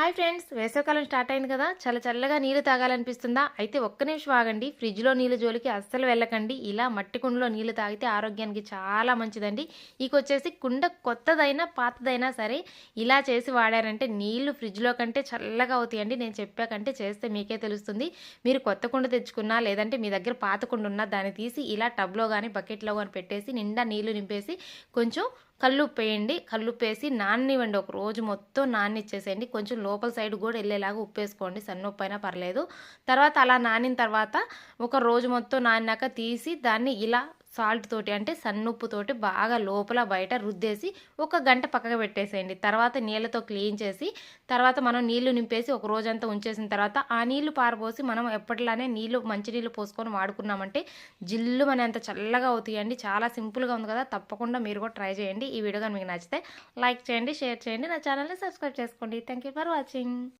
Hi friends వేసవికాలం start అయింది కదా. చాలా చల్లగా నీళ్ళు తాగాలనిపిస్తుందా? అయితే ఒక్క నిమిషం ఆగండి. ఫ్రిడ్జ్లో నీళ్ళు జోలికి అస్సలు వెళ్ళకండి. ఇలా మట్టి కుండలో నీళ్ళు తాగితే ఆరోగ్యానికి చాలా మంచిదండి. ఇక వచ్చేసి కుండ కొత్తదైనా పాతదైనా సరే ఇలా చేసి వాడారంటే నీళ్ళు ఫ్రిడ్జ్లో కంటే చల్లగా అవుతాయండి. నేను చెప్పాకంటే చేస్తే మీకే తెలుస్తుంది. మీరు కొత్త కుండ తెచ్చుకున్నా లేదంటే మీ దగ్గర పాత కుండ ఉన్నా దాన్ని తీసి ఇలా టబ్లో కానీ బకెట్లో కానీ పెట్టేసి నిండా నీళ్ళు నింపేసి కొంచెం కల్లుప్పు వేయండి కల్లుప్పు వేసి నాననివ్వండి ఒక రోజు మొత్తం నాననిచ్చేసేయండి కొంచెం లోపల సైడ్ కూడా వెళ్ళేలాగా ఉప్పు వేసుకోండి అయినా పర్లేదు. తర్వాత అలా నానిన తర్వాత ఒక రోజు మొత్తం నానినాక తీసి దాన్ని ఇలా సాల్ట్ తోటి అంటే సన్నుప్పుతోటి బాగా లోపల బయట రుద్దేసి ఒక గంట పక్కకు పెట్టేసేయండి. తర్వాత నీళ్ళతో క్లీన్ చేసి తర్వాత మనం నీళ్ళు నింపేసి ఒక రోజంతా ఉంచేసిన తర్వాత ఆ నీళ్ళు పారబోసి మనం ఎప్పటిలానే నీళ్ళు మంచినీళ్ళు పోసుకొని వాడుకున్నామంటే జిల్లు మన ఎంత చల్లగా అవుతాయండి. చాలా సింపుల్గా ఉంది కదా తప్పకుండా మీరు కూడా ట్రై చేయండి. ఈ వీడియో కానీ మీకు నచ్చితే లైక్ చేయండి షేర్ చేయండి. నా ఛానల్ని సబ్స్క్రైబ్ చేసుకోండి. Thank you for watching.